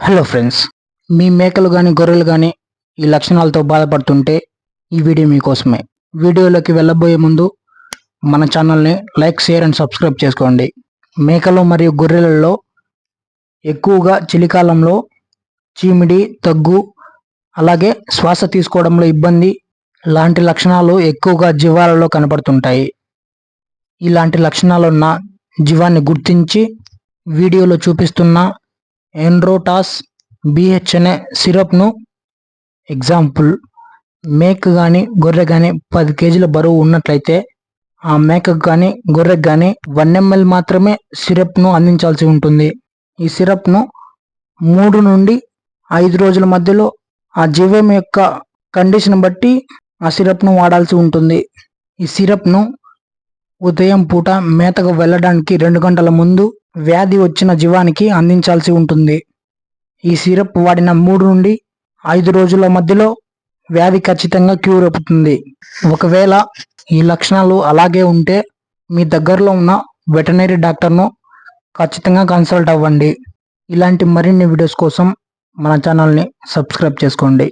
Hello friends మీ మేకలు కానీ గొర్రెలు కానీ ఈ లక్షణాలతో బాధపడుతుంటే ఈ వీడియో మీకోసమే. వీడియోలోకి వెళ్ళబోయే ముందు మన ఛానల్ని లైక్ షేర్ అండ్ సబ్స్క్రైబ్ చేసుకోండి. మేకలు మరియు గొర్రెలలో ఎక్కువగా చలికాలంలో చీమిడి దగ్గు అలాగే శ్వాస తీసుకోవడంలో ఇబ్బంది లాంటి లక్షణాలు ఎక్కువగా జీవాలలో కనపడుతుంటాయి. ఇలాంటి లక్షణాలున్న జీవాన్ని గుర్తించి వీడియోలో చూపిస్తున్న ఎండ్రోటాస్ బిహెచ్ అనే సిరప్ను ఎగ్జాంపుల్ మేక కానీ గొర్రె కానీ పది కేజీల బరువు ఉన్నట్లయితే ఆ మేకకు కానీ గొర్రెకు కానీ వన్ ఎంఎల్ మాత్రమే సిరప్ను అందించాల్సి ఉంటుంది. ఈ సిరప్ను మూడు నుండి ఐదు రోజుల మధ్యలో ఆ జీవం యొక్క కండిషన్ బట్టి ఆ సిరప్ను వాడాల్సి ఉంటుంది. ఈ సిరప్ను ఉదయం పూట మేతకు వెళ్ళడానికి రెండు గంటల ముందు వ్యాధి వచ్చిన జీవానికి అందించాల్సి ఉంటుంది. ఈ సిరప్ వాడిన మూడు నుండి ఐదు రోజుల మధ్యలో వ్యాధి ఖచ్చితంగా క్యూర్ అవుతుంది. ఒకవేళ ఈ లక్షణాలు అలాగే ఉంటే మీ దగ్గరలో ఉన్న వెటనరీ డాక్టర్ను ఖచ్చితంగా కన్సల్ట్ అవ్వండి. ఇలాంటి మరిన్ని వీడియోస్ కోసం మన ఛానల్ని సబ్స్క్రైబ్ చేసుకోండి.